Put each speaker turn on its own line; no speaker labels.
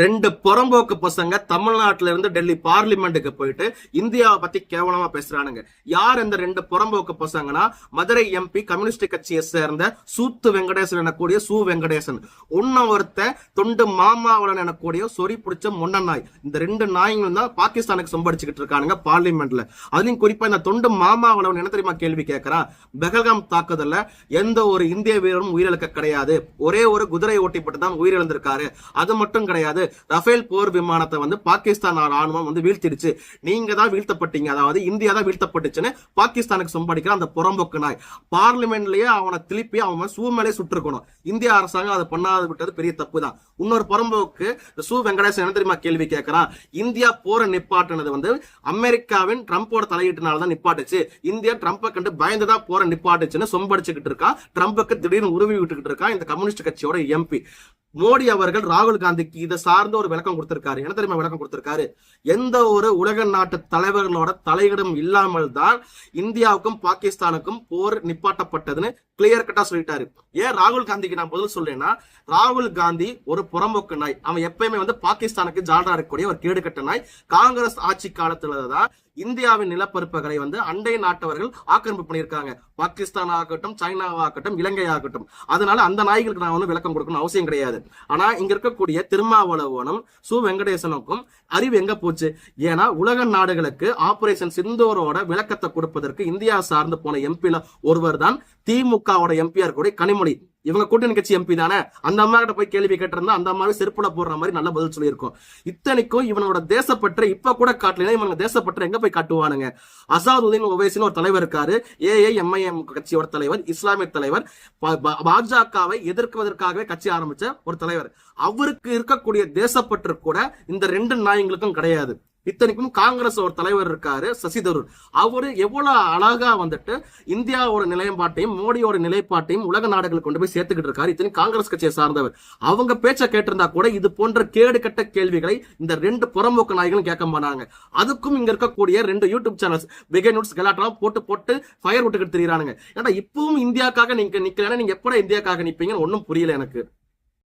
ரெண்டு புறம்போக்கு பசங்க தமிழ்நாட்டுல இருந்து டெல்லி பார்லிமெண்ட்டுக்கு போயிட்டு இந்தியாவை பத்தி கேவலமா பேசுறானுங்க. யார் இந்த ரெண்டு புறம்போக்கு பசங்கன்னா? மதுரை எம்பி கம்யூனிஸ்ட் கட்சியை சேர்ந்த சூத்து வெங்கடேசன் எனக்கூடிய சு வெங்கடேசன். உன்ன ஒருத்த தொண்டு மாமாவளன் எனக்கூடிய சொறி பிடிச்ச முன்ன நாய். இந்த ரெண்டு நாய்களும் தான் பாகிஸ்தானுக்கு சொம்படிச்சுக்கிட்டு இருக்கானுங்க பார்லிமெண்ட்ல. அதுலயும் குறிப்பா இந்த தொண்டு மாமாவளவன் என்ன தெரியுமா கேள்வி கேட்கறான் பெகல்காம் தாக்குதல்ல எந்த ஒரு இந்திய வீரரும் உயிரிழக்க கிடையாது. ஒரே ஒரு குதிரை ஓட்டிப்பட்டு தான் உயிரிழந்திருக்காரு. அது மட்டும் கிடையாது. ரஃபேல் போர் விமானத்தை வந்து பாகிஸ்தான் ராணுவம் வந்து வீழ்த்திடுச்சு. நீங்க தான் வீழ்த்தப்பட்டீங்க. அதாவது இந்தியா தான் வீழ்த்தப்பட்டுச்சுன்னு பாகிஸ்தானுக்கு சொம்படிக்கிற அந்த புறம்போக்கு நாய். பார்லிமெண்ட்லயே அவனை திருப்பி அவன் சூ மேலே சுட்டிருக்கணும். இந்திய அரசாங்கம் அதை பண்ணாத விட்டது பெரிய தப்பு தான் இன்னொரு புறம்போக்கு சு வெங்கடேசன் என்ன தெரியுமா கேள்வி கேட்கிறான்? இந்தியா போரை நிப்பாட்டினது வந்து அமெரிக்காவின் ட்ரம்ப்போட தலையீட்டுனால தான் நிப்பாட்டுச்சு. இந்தியா ட்ரம்ப்பை கண்டு பயந்துதான் போரை நிப்பாட்டுச்சுன்னு சொம்படிச்சுக்கிட்டு இருக்கா. ட்ரம்ப்புக்கு திடீர்னு உருவி விட்டுக்கிட்டு இருக்கா இந்த கம்யூனிஸ்ட் கட்சியோட எம்பி. மோடி அவர்கள் ராகுல் காந்திக்கு இதை சார்ந்த ஒரு விளக்கம் கொடுத்திருக்காரு. என்ன தெரியுமா விளக்கம் கொடுத்திருக்காரு? எந்த ஒரு உலக நாட்டு தலைவர்களோட தலையிடம் இல்லாமல் தான் இந்தியாவுக்கும் பாகிஸ்தானுக்கும் போர் நிப்பாட்டப்பட்டதுன்னு கிளியர் கட்டா சொல்லிட்டாரு. ஏன் ராகுல் காந்திக்கு நான் பதில் சொல்றேன்னா ராகுல் காந்தி ஒரு புறம்போக்கு நாய். அவன் எப்பயுமே வந்து பாகிஸ்தானுக்கு ஜால்ரா இருக்கக்கூடிய ஒரு கேடுகட்ட நாய். காங்கிரஸ் ஆட்சி காலத்துல தான் இந்தியாவின் நிலப்பரப்புகளை வந்து அண்டை நாட்டவர்கள் ஆக்கிரமிப்பு பண்ணியிருக்காங்க. பாகிஸ்தான் ஆகட்டும் சைனாவாகட்டும் இலங்கை ஆகட்டும். அதனால அந்த நாய்களுக்கு நான் வந்து விளக்கம் கொடுக்கணும் அவசியம் கிடையாது. ஆனா இங்க இருக்கக்கூடிய திருமாவளவனும் சு. வெங்கடேசனுக்கும் அறிவு எங்க போச்சு? ஏன்னா உலக நாடுகளுக்கு ஆபரேஷன் சிந்தோரோட விளக்கத்தை கொடுப்பதற்கு இந்தியா சார்ந்து போன எம்பில ஒருவர் தான் திமுகவோட எம்பியா இருக்கக்கூடிய கனிமொழி. இவங்க கூட்டணி கட்சி எம்பி தானே? அந்த அம்மா கிட்ட போய் கேள்வி கேட்டிருந்தா அந்த அம்மாவே செருப்புல போடுற மாதிரி நல்ல பதில் சொல்லியிருக்கும். இத்தனைக்கும் இவனோட தேசப்பற்ற இப்ப கூட காட்டலைன்னா இவங்க தேசப்பற்ற எங்க போய் காட்டுவானுங்க? அசாதுதீன் ஒவைசின்னு ஒரு தலைவர் இருக்காரு. ஏஐஎம்ஐஎம் கட்சியோட தலைவர் இஸ்லாமிய தலைவர். பா- பா- பாஜகவை எதிர்க்குவதற்காகவே கட்சி ஆரம்பிச்ச ஒரு தலைவர். அவருக்கு இருக்கக்கூடிய தேசப்பற்று கூட இந்த ரெண்டு நாயங்களுக்கும் கிடையாது. இத்தனைக்கும் காங்கிரஸ் ஒரு தலைவர் இருக்காரு சசி தரூர். அவரு எவ்வளவு அழகா வந்துட்டு இந்தியாவோட நிலைப்பாட்டையும் மோடியோட நிலைப்பாட்டையும் உலக நாடுகளுக்கு கொண்டு போய் சேர்த்துக்கிட்டு இருக்காரு. இத்தனை காங்கிரஸ் கட்சியை சார்ந்தவர். அவங்க பேச்சை கேட்டிருந்தா கூட இது போன்ற கேடு கட்ட கேள்விகளை இந்த ரெண்டு புறம்போக்கு நாய்களும் கேட்க மாட்டாங்க. அதுக்கும் இங்க இருக்கக்கூடிய ரெண்டு யூடியூப் சேனல்ஸ் பிகே நியூஸ் கலாட்டெல்லாம் போட்டு போட்டு ஃபயர் விட்டுக்கிட்டு தெரியுறானுங்க. ஏன்னா இப்பவும் இந்தியாக்காக நீங்க நிக்கலன்னா நீங்க எப்பட இந்தியாக்காக நிப்பீங்கன்னு ஒன்றும் புரியல எனக்கு.